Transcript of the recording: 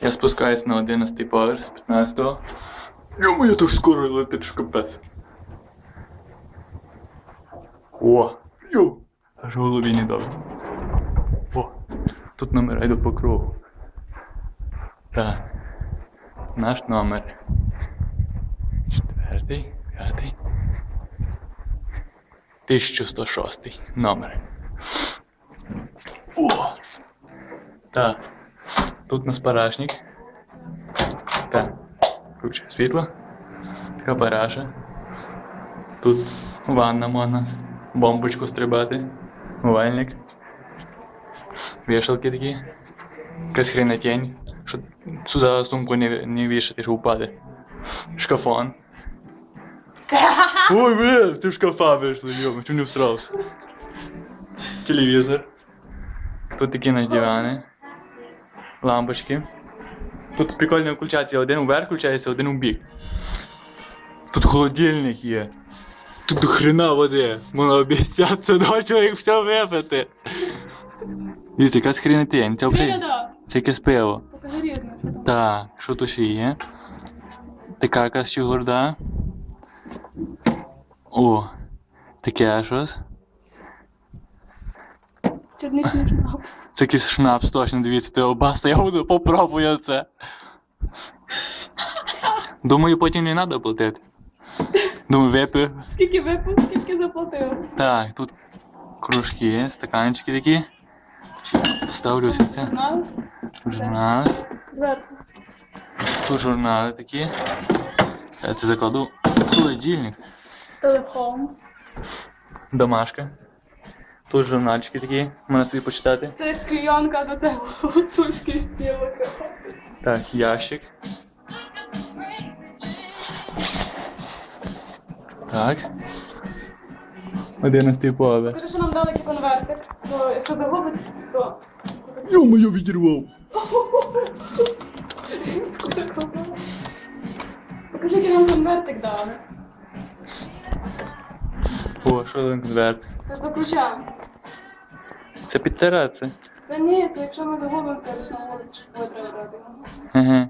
Я спускаюсь на 11 поверх з 15-го. Йому я так скоро летить що капець. О! Йо! Аж голові не добре. О! Тут номера йду по кругу. Так. Наш номер. Четвертий, п'ятий. 1106 номер. О! Так. Тут у нас парашник. Так. Включаю світло. Така параша. Тут ванна можна. Бомбочку стрибати. Умивальник. Вішалки такі. Якась хренотень. Що сюди сумку не, не вішати, що упаде. Шкафон. Ой, блин, ты в шкафа вышла, ё чуть не всрався. Телевизор. Тут такі на дивани. Лампочки. Тут прикольний включатель, один вверх включається, один у бік. Тут холодильник є. Тут до хрена води. Можна обіцяти до чоловік все випити. Дивіться, якась хренотень. Це взагалі. Це якесь пиво. Так, що тут ще є? Така якась чугурда. О, таке щось. Черничний шнап. Це якийсь шнапс, точно дивіться, ти обаста, я буду попробую це. Думаю, потім не треба платити. Думаю, випив. Скільки випив, скільки заплатив. Так, тут кружки, стаканчики такі. Ставлю все це. Журнали. Зверху. Тут журнали такі. Я це закладу. Холодильник. Телефон. Домашка. Тут журнальчики такі, можна собі почитати. Це клейонка до цього гуцульський стіл. Так, ящик. Так. Одинадцятий поверх. Покажи, що нам дали конвертик. Бо якщо загубить, то... Йо-моє відірвав. Скутер. Покажи, який нам конвертик дали. О, що за конверт? Це до ключа. Це підтирати. Це ні, це якщо ми домовимося, то на вулиці, що з собою треба брати. Ага.